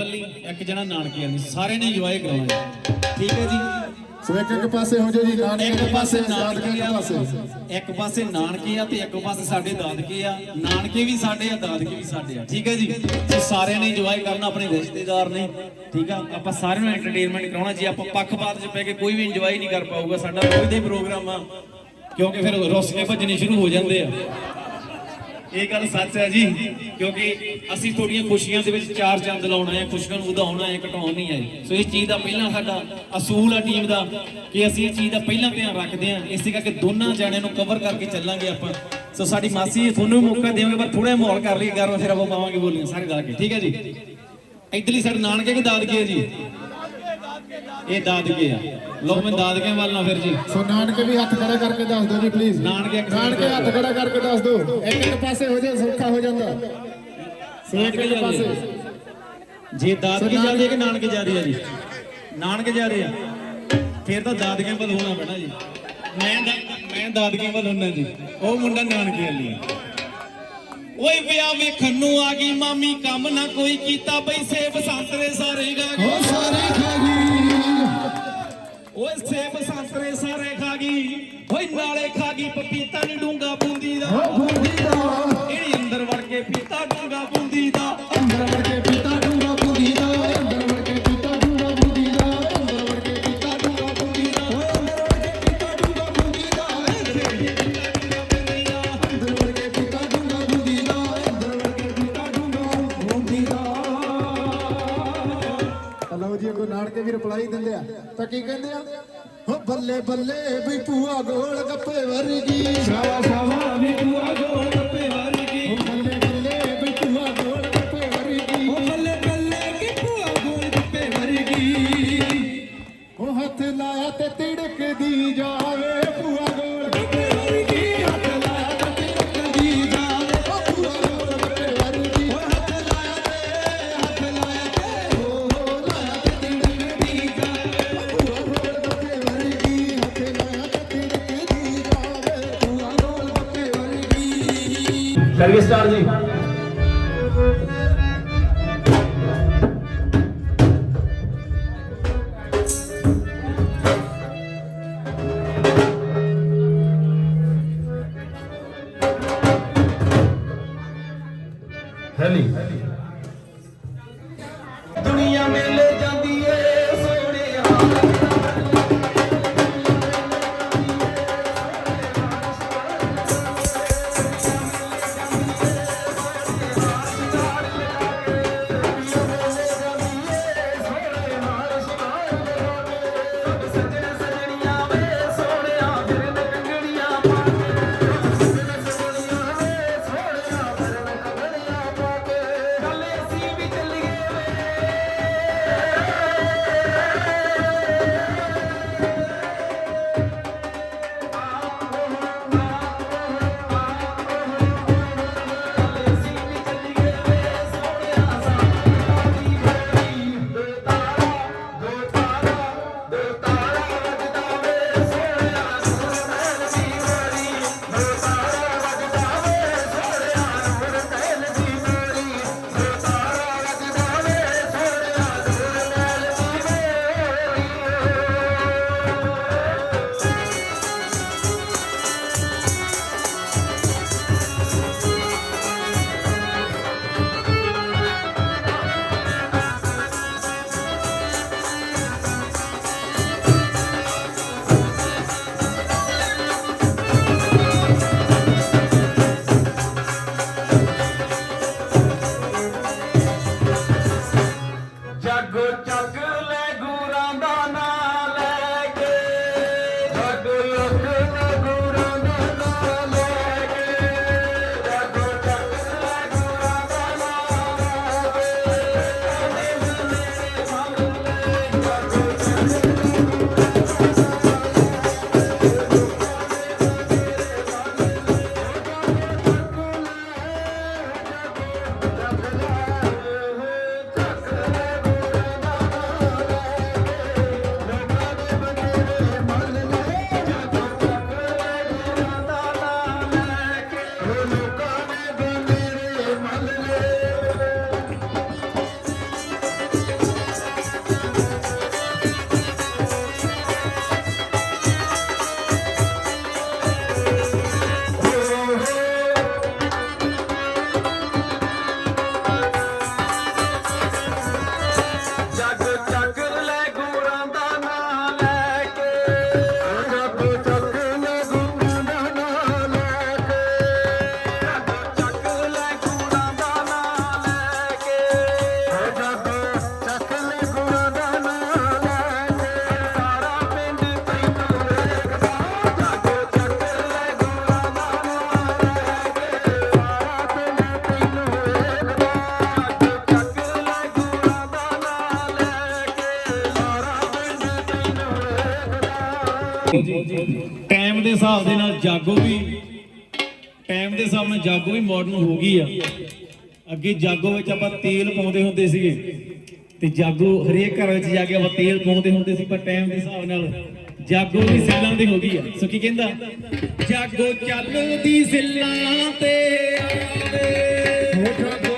ਵੱਲੀ ਇੱਕ ਜਣਾ ਨਾਨਕੀਆਂ ਦੀ ਸਾਰੇ ਨੇ ਇੰਜੋਏ ਕਰਾਉਣਾ ਠੀਕ ਹੈ ਜੀ? ਸੋ ਇੱਕ ਇੱਕ ਪਾਸੇ ਹੋ ਜਾਓ ਜੀ ਨਾਨਕੇ ਇੱਕ ਪਾਸੇ ਨਾਨਕੇ ਆ ਪਾਸੇ। ਇੱਕ ਪਾਸੇ ਨਾਨਕੇ ਆ ਤੇ ਇੱਕ ਪਾਸੇ ਸਾਡੇ ਦਾਦਕੇ ਆ। ਨਾਨਕੇ ਵੀ ਸਾਡੇ ਆ ਦਾਦਕੇ ਵੀ ਸਾਡੇ ਆ। ਠੀਕ ਹੈ ਜੀ? ਸੋ ਸਾਰਿਆਂ ਨੇ ਇੰਜੋਏ ਕਰਨਾ ਆਪਣੇ ਰਿਸ਼ਤੇਦਾਰ ਨੇ। ਠੀਕ ਆ? ਆਪਾਂ ਸਾਰਿਆਂ ਨੂੰ ਐਂਟਰਟੇਨਮੈਂਟ ਕਰਾਉਣਾ। ਜੇ ਆਪਾਂ ਪੱਖਪਾਤ 'ਚ ਪੈ ਕੇ ਕੋਈ ਵੀ ਇੰਜੋਏ ਨਹੀਂ ਕਰ ਪਾਊਗਾ ਸਾਡਾ ਰੋਜ਼ ਦਾ ਪ੍ਰੋਗਰਾਮ ਆ ਕਿਉਂਕਿ ਫਿਰ ਰੁੱਸ ਕੇ ਭੱਜਣੇ ਸ਼ੁਰੂ ਹੋ ਜਾਂਦੇ ਆ। ਇਹ ਗੱਲ ਸੱਚ ਹੈ ਜੀ, ਕਿਉਂਕਿ ਅਸੀਂ ਤੁਹਾਡੀਆਂ ਖੁਸ਼ੀਆਂ ਦੇ ਵਿੱਚ ਚਾਰ ਚੰਦ ਲਾਉਣਾ ਹੈ ਖੁਸ਼ੀਆਂ ਨੂੰ ਵਧਾਉਣਾ ਹੈ ਘਟਾਉਣ ਨਹੀਂ ਆਏ। ਸੋ ਇਸ ਚੀਜ਼ ਦਾ ਪਹਿਲਾਂ ਸਾਡਾ ਅਸੂਲ ਆ ਟੀਮ ਦਾ ਕਿ ਅਸੀਂ ਇਹ ਚੀਜ਼ ਦਾ ਪਹਿਲਾਂ ਧਿਆਨ ਰੱਖਦੇ ਹਾਂ। ਇਸੇ ਕਰਕੇ ਦੋਨਾਂ ਜਾਣਿਆਂ ਨੂੰ ਕਵਰ ਕਰਕੇ ਚੱਲਾਂਗੇ ਆਪਾਂ। ਸੋ ਸਾਡੀ ਮਾਸੀ ਤੁਹਾਨੂੰ ਵੀ ਮੌਕਾ ਦੇਵਾਂਗੇ, ਪਰ ਥੋੜਾ ਮਾਹੌਲ ਕਰ ਲਈ ਕਰ ਫਿਰ ਆਪਾਂ ਪਾਵਾਂਗੇ ਬੋਲੀਆਂ, ਸਾਰੇ ਗਾ ਕੇ। ਠੀਕ ਹੈ ਜੀ? ਇਧਰਲੀ ਸਾਡੇ ਨਾਨਕੇ ਕਿ ਦਾਦਕੇ ਆ ਜੀ। ਇਹ ਦਾਦਕੇ ਆ। ਲੋ ਮੈਂ ਦਾਦਕੇ ਵੱਲ ਨਾ ਫਿਰ ਜੀ। ਸੋ ਨਾਨਕੇ ਵੀ ਹੱਥ ਖੜਾ ਕਰਕੇ ਦੱਸ ਦਿਓ ਜੀ ਪਲੀਜ਼ ਨਾਨਕੇ ਨਾਨਕੇ ਹੱਥ ਖੜਾ ਕਰਕੇ ਦੱਸ ਦਿਓ। ਇੱਕ ਇੱਕ ਪਾਸੇ ਹੋ ਜਾਏ ਸੌਖਾ ਹੋ ਜਾਂਦਾ। ਸੋ ਇੱਕ ਪਾਸੇ। ਜੇ ਦਾਦਕੇ ਜਾਂਦੇ ਕਿ ਨਾਨਕੇ ਜਾਂਦੇ ਆ ਜੀ? ਨਾਨਕੇ ਜਾਂਦੇ ਆ। ਫਿਰ ਤਾਂ ਦਾਦਕਿਆਂ ਵੱਲ ਹੋਣਾ ਪੈਣਾ ਜੀ। ਮੈਂ ਮੈਂ ਦਾਦਕਿਆਂ ਵੱਲ ਹੁੰਨਾ ਜੀ। ਉਹ ਮੁੰਡਾ ਨਾਨਕੇ ਵਾਲੀ ਆ। ਓਏ ਵਿਆਹ ਵੇਖਣ ਨੂੰ ਆ ਗਈ ਮਾਮੀ ਕੰਮ ਨਾ ਕੋਈ ਕੀਤਾ ਬਈ ਸੇਬ ਸੰਤਰੇ ਸਾਰੇ ਗਾ ਸਾਰੇ ਖਾ ਓਏ ਸੇਬ ਸੰਤਰੇ ਸਾਰੇ ਖਾ ਗਈ ਓਏ ਨਾਲੇ ਖਾ ਗਈ ਪਪੀਤਾ ਨੀ ਡੂੰਗਾ ਬੂੰਦੀ ਦਾ। ਬੂੰਦੀ ਦਾ। ਇਹੜੀ ਅੰਦਰ ਵੜ ਕੇ ਪੀਤਾ ਡੂੰਗਾ ਬੂੰਦੀ ਦਾ। ਤਾਂ ਕੀ ਕਹਿੰਦੇ ਆ ਹੋ ਬੱਲੇ ਬੱਲੇ ਵੀ ਭੂਆ ਗੋਲ ਗੱਪੇ ਵਰਗੀ। ਸ਼ਾਵਾ ਸ਼ਾਵਾ ਵੀ ਪੂਰਾ ਗੋਲ ਸਟਾਰ ਜੀ। ਹਿਸਾਬ ਦੇ ਨਾਲ ਜਾਗੋ ਵੀ ਟਾਈਮ ਦੇ ਸਾਹਮਣੇ ਜਾਗੋ ਵੀ ਮਾਡਰਨ ਹੋ ਗਈ ਆ। ਅੱਗੇ ਜਾਗੋ ਵਿੱਚ ਆਪਾਂ ਤੇਲ ਪਾਉਂਦੇ ਹੁੰਦੇ ਸੀਗੇ। ਤੇ ਜਾਗੋ ਹਰੇਕ ਘਰ ਵਿੱਚ ਜਾ ਕੇ ਆਪਾਂ ਤੇਲ ਪਾਉਂਦੇ ਹੁੰਦੇ ਸੀ, ਪਰ ਟਾਈਮ ਦੇ ਹਿਸਾਬ ਨਾਲ ਜਾਗੋ ਵੀ ਸਿੱਲਾਂ ਦੀ ਹੋ ਗਈ ਆ। ਸੋ ਕੀ ਕਹਿੰਦਾ? ਜਾਗੋ ਚੱਲਦੀ ਸਿੱਲਾਂ ਤੇ ਆਵੇ ਹੋਠਾਂ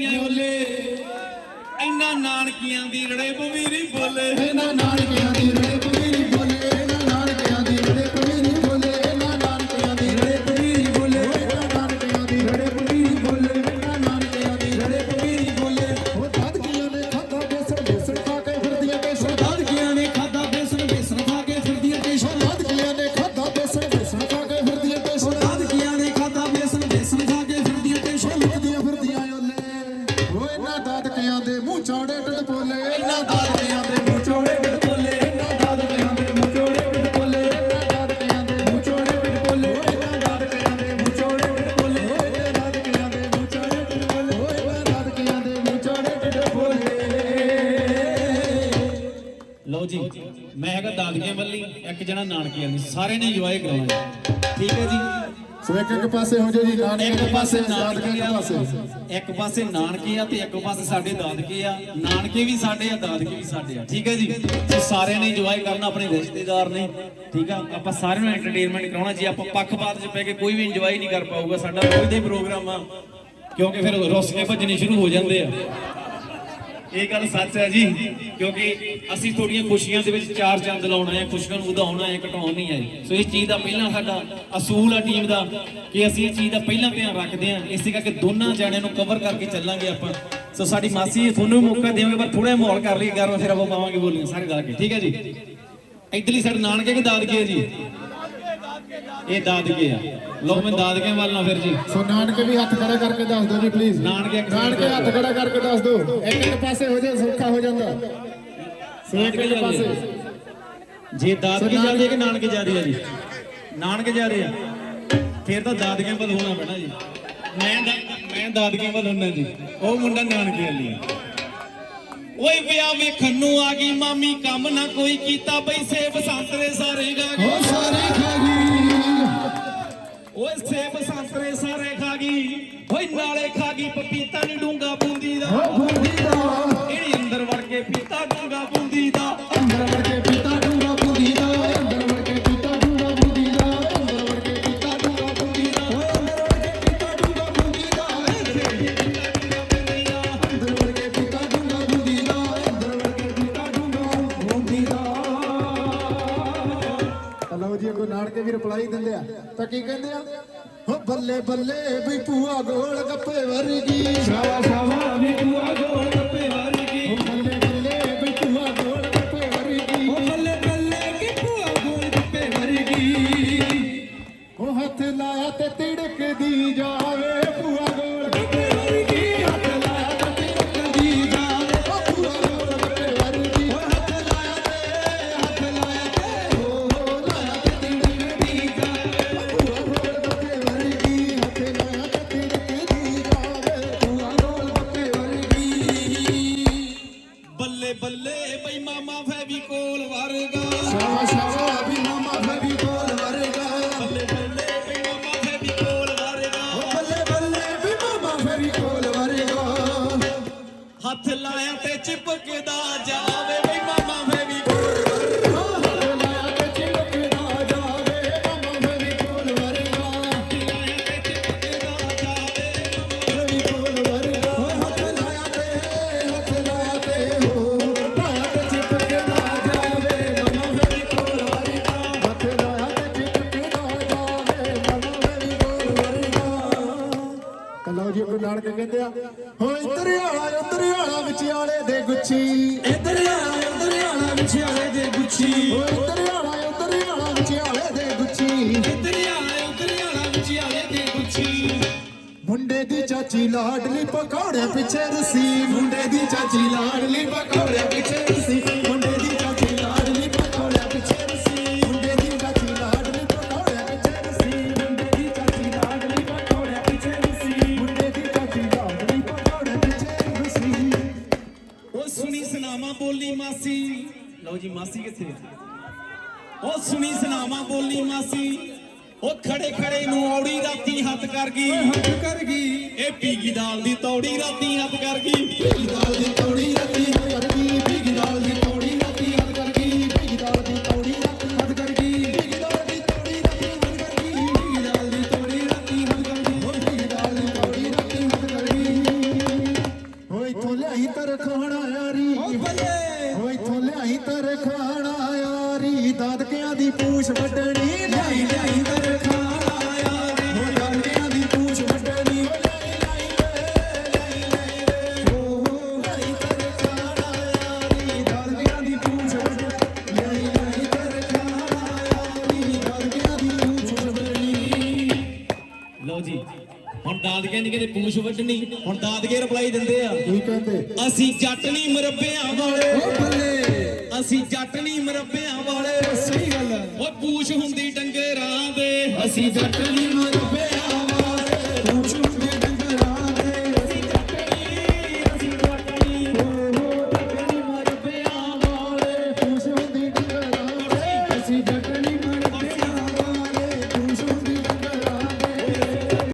ਧੀਆਂ ਓਲੇ ਇਹਨਾਂ ਨਾਨਕੀਆਂ ਦੀ ਰੜੇ ਬਵੀਰੀ ਬੋਲੇ। ਇਹਨਾਂ ਨਾਨਕੀਆਂ ਦੀ ਰੜੇ ਬਵੀਰੀ ਬੋਲੇ। ਇਹਨਾਂ ਨਾਨਕੀਆਂ ਦੀ ਰੜੇ ਬਵੀਰੀ ਬੋਲੇ। ਇਹਨਾਂ ਨਾਨਕੀਆਂ ਦੀ ਰੜੇ ਬਵੀਰੀ ਬੋਲੇ। ਇਹਨਾਂ ਨਾਨਕੀਆਂ ਦੀ ਰੜੇ ਬਵੀਰੀ ਬੋਲੇ। ਇਹਨਾਂ ਨਾਨਕੀਆਂ ਦੀ ਰੜੇ ਬਵੀਰੀ ਬੋਲੇ। ਉਹ ਦਾਦਕੀਆਂ ਨੇ ਖਾਦਾ ਬੇਸਣ ਬੇਸਣ ਖਾ ਕੇ ਫਿਰਦੀਆਂ ਬੇਸਣ ਦਾਦਕੀਆਂ ਨੇ ਖਾਦਾ ਬੇਸਣ ਬੇਸਣ ਖਾ ਕੇ ਫਿਰਦੀਆਂ ਬੇਸਣ ਦਾਦਕੀਆਂ ਨੇ ਖਾਦਾ ਬੇਸਣ ਬੇਸਣ ਖਾ ਕੇ ਫਿਰਦੀਆਂ ਬੇਸਣ ਦਾਦਕੀਆਂ ਨੇ ਖਾਦਾ ਬੇਸਣ ਬੇਸਣ ਖਾ ਕੇ ਦਾਦਕੇ ਵੱਲੀ ਇੱਕ ਜਣਾ ਨਾਨਕੇ ਵਾਲੀ ਸਾਰੇ ਨੇ ਇੰਜੋਏ ਕਰਾਉਣਾ ਠੀਕ ਹੈ ਜੀ। ਸੋ ਇੱਕ ਇੱਕ ਪਾਸੇ ਹੋ ਜਾਓ ਜੀ ਨਾਨਕੇ ਇੱਕ ਪਾਸੇ ਨਾਨਕੇ ਦੇ ਪਾਸੇ। ਇੱਕ ਪਾਸੇ ਨਾਨਕੇ ਆ ਤੇ ਇੱਕ ਪਾਸੇ ਸਾਡੇ ਦਾਦਕੇ ਆ। ਨਾਨਕੇ ਵੀ ਸਾਡੇ ਆ ਦਾਦਕੇ ਵੀ ਸਾਡੇ ਆ। ਠੀਕ ਹੈ ਜੀ। ਤੇ ਸਾਰਿਆਂ ਨੇ ਇੰਜੋਏ ਕਰਨਾ ਆਪਣੇ ਰਿਸ਼ਤੇਦਾਰ ਨੇ। ਠੀਕ ਆ। ਆਪਾਂ ਸਾਰਿਆਂ ਨੂੰ ਐਂਟਰਟੇਨਮੈਂਟ ਕਰਾਉਣਾ। ਜੇ ਆਪਾਂ ਪੱਖਪਾਤ 'ਚ ਪੈ ਕੇ ਕੋਈ ਵੀ ਇੰਜੋਏ ਨਹੀਂ ਕਰ ਪਾਊਗਾ ਸਾਡਾ ਰੋਜ਼ ਦਾ ਪ੍ਰੋਗਰਾਮ ਆ ਕਿਉਂਕਿ ਫਿਰ ਰੁੱਸ ਕੇ ਭੱਜਣੇ ਸ਼ੁਰੂ ਹੋ ਜਾਂਦੇ ਆ। ਇਹ ਗੱਲ ਸੱਚ ਹੈ ਜੀ, ਕਿਉਂਕਿ ਅਸੀਂ ਤੁਹਾਡੀਆਂ ਖੁਸ਼ੀਆਂ ਦੇ ਵਿੱਚ ਚਾਰ ਚੰਦ ਲਾਉਣਾ ਹੈ, ਖੁਸ਼ੀਆਂ ਨੂੰ ਵਧਾਉਣਾ ਹੈ, ਘਟਾਉਣ ਨਹੀਂ ਹੈ ਸੋ ਇਸ ਚੀਜ਼ ਦਾ ਪਹਿਲਾਂ ਸਾਡਾ ਅਸੂਲ ਆ ਟੀਮ ਦਾ ਕਿ ਅਸੀਂ ਇਹ ਚੀਜ਼ ਦਾ ਪਹਿਲਾਂ ਧਿਆਨ ਰੱਖਦੇ ਹਾਂ। ਇਸੇ ਕਰਕੇ ਦੋਨਾਂ ਜਾਣਿਆਂ ਨੂੰ ਕਵਰ ਕਰਕੇ ਚੱਲਾਂਗੇ ਆਪਾਂ। ਸੋ ਸਾਡੀ ਮਾਸੀ ਤੁਹਾਨੂੰ ਵੀ ਮੌਕਾ ਦੇਵਾਂਗੇ, ਪਰ ਥੋੜਾ ਮਾਹੌਲ ਕਰ ਲਈ ਕਰ ਫਿਰ ਆਪਾਂ ਪਾਵਾਂਗੇ ਬੋਲੀਆਂ, ਸਾਰੇ ਗਾ ਕੇ। ਠੀਕ ਹੈ ਜੀ? ਇਧਰਲੀ ਸਾਡੇ ਨਾਨਕੇ ਕਿ ਦਾਦਕੇ ਜੀ। ਇਹ ਦਾਦਕੇ ਆ। ਲੋ ਮੈਂ ਦਾਦਕੇ ਵੱਲ ਨਾ ਫਿਰ ਜੀ। ਸੋ ਨਾਨਕੇ ਵੀ ਹੱਥ ਖੜਾ ਕਰਕੇ ਦੱਸ ਦਿਓ ਜੀ ਪਲੀਜ਼ ਨਾਨਕੇ ਨਾਨਕੇ ਹੱਥ ਖੜਾ ਕਰਕੇ ਦੱਸ ਦਿਓ। ਇੱਕ ਇੱਕ ਪਾਸੇ ਹੋ ਜਾਏ ਸੌਖਾ ਹੋ ਜਾਂਦਾ। ਇੱਕ ਇੱਕ ਪਾਸੇ। ਜੇ ਦਾਦਕੇ ਜਾਂਦੇ ਕਿ ਨਾਨਕੇ ਜਾਂਦੇ ਆ ਜੀ? ਨਾਨਕੇ ਜਾਂਦੇ ਆ। ਫਿਰ ਤਾਂ ਦਾਦਕਿਆਂ ਵੱਲ ਹੋਣਾ ਪੈਣਾ ਜੀ। ਮੈਂ ਮੈਂ ਦਾਦਕਿਆਂ ਵੱਲ ਹੁੰਨਾ ਜੀ। ਉਹ ਮੁੰਡਾ ਨਾਨਕੇ ਵਾਲੀ ਆ। ਓਏ ਵਿਆਹ ਵੇਖਣ ਨੂੰ ਆ ਗਈ ਮਾਮੀ ਕੰਮ ਨਾ ਕੋਈ ਕੀਤਾ ਬਈ ਸੇਬ ਸੰਤਰੇ ਸਾਰੇ ਗਾ ਖਾ ਗਈ ਪਪੀਤਾ ਡੂੰਗਾ ਬੂੰਦੀ ਦਾ। ਰਿਪਲਾਈ ਦਿੰਦੇ ਆ। ਤਾਂ ਕੀ ਕਹਿੰਦੇ ਆ? ਹੋ ਬੱਲੇ ਬੱਲੇ ਵੀ ਭੂਆ ਗੋਲ ਗੱਪੇ ਵਰਗੀ ਸ਼ਾਵਾ ਸ਼ਾਵਾ ਵੀ ਭੂਆ ਗੋਲ ਗੱਪੇ ਵਰਗੀ ਹੋ ਬੱਲੇ ਬੱਲੇ ਵੀ ਭੂਆ ਗੋਲ ਗੱਪੇ ਵਰਗੀ ਹੋ ਬੱਲੇ ਬੱਲੇ ਵੀ ਭੂਆ ਗੋਲ ਗੱਪੇ ਵਰਗੀ ਹੋ ਹੱਥ ਲਾਇਆ ਤੇ ਤਿੜਕਦੀ ਜਾਵੇ ਪਕੌੜੇ ਪਿੱਛੇ ਰਸੀ ਮੁੰਡੇ ਦੀ ਚਾਚੀ ਲਾਡਲੀ ਪਕੌੜੇ ਪਿੱਛੇ ਰਸੀ ਮੁੰਡੇ ਦੀ ਚਾਚੀ ਲਾਡਲੀ ਪਕੌੜੇ ਪਿੱਛੇ ਰਸੀ ਮੁੰਡੇ ਦੀ ਚਾਚੀ ਲਾਡਲੀ ਪਕੌੜੇ ਪਿੱਛੇ ਰਸੀ ਮੁੰਡੇ ਦੀ ਚਾਚੀ ਲਾਡਲੀ ਪਕੌੜੇ ਪਿੱਛੇ ਰਸੀ ਮੁੰਡੇ ਦੀ ਚਾਚੀ ਲਾਡਲੀ ਪਕੌੜੇ ਪਿੱਛੇ ਰਸੀ ਉਹ ਸੁਣੀ ਸੁਨਾਵਾ ਬੋਲੀ ਮਾਸੀ। ਲਓ ਜੀ, ਮਾਸੀ ਕਿੱਥੇ ਉਹ ਸੁਣੀ ਸੁਨਾਵਾ ਬੋਲੀ ਮਾਸੀ। ਉਹ ਖੜੇ ਖੜੇ ਨੂੰ ਔੜੀ ਰਾਤੀ ਹੱਥ ਕਰ ਗਈ। ਹੱਥ ਕਰ ਗਈ। ਇਹ ਪੀਗੀ ਦਾਲ ਦੀ ਤੌੜੀ ਰਾਤੀ ਹੱਥ ਕਰ ਗਈ। ਭਿੱਗੀ ਦਾਲ ਦੀ ਤੌੜੀ ਰੱਤੀ ਲਓ ਜੀ। ਹੁਣ ਦਾਦਕੇ ਨਹੀਂ ਕਿਤੇ ਪੂਛ ਵੱਢਣੀ ਹੁਣ ਦਾਦਕੇ ਰਿਪਲਾਈ ਦਿੰਦੇ ਆ। ਕੀ ਕਹਿੰਦੇ? ਅਸੀਂ ਜੱਟ ਨਹੀਂ ਮਰੱਬਿਆਂ ਵਾਲੇ। ਓ ਬੱਲੇ। ਅਸੀਂ ਜੱਟ ਨਹੀਂ ਮਰੱਬਿਆਂ ਵਾਲੇ। ਸਹੀ ਗੱਲ ਓਏ ਪੂਛ ਹੁੰਦੀ ਡੰਗਰਾਂ ਦੇ। ਅਸੀਂ ਜੱਟ ਨਹੀਂ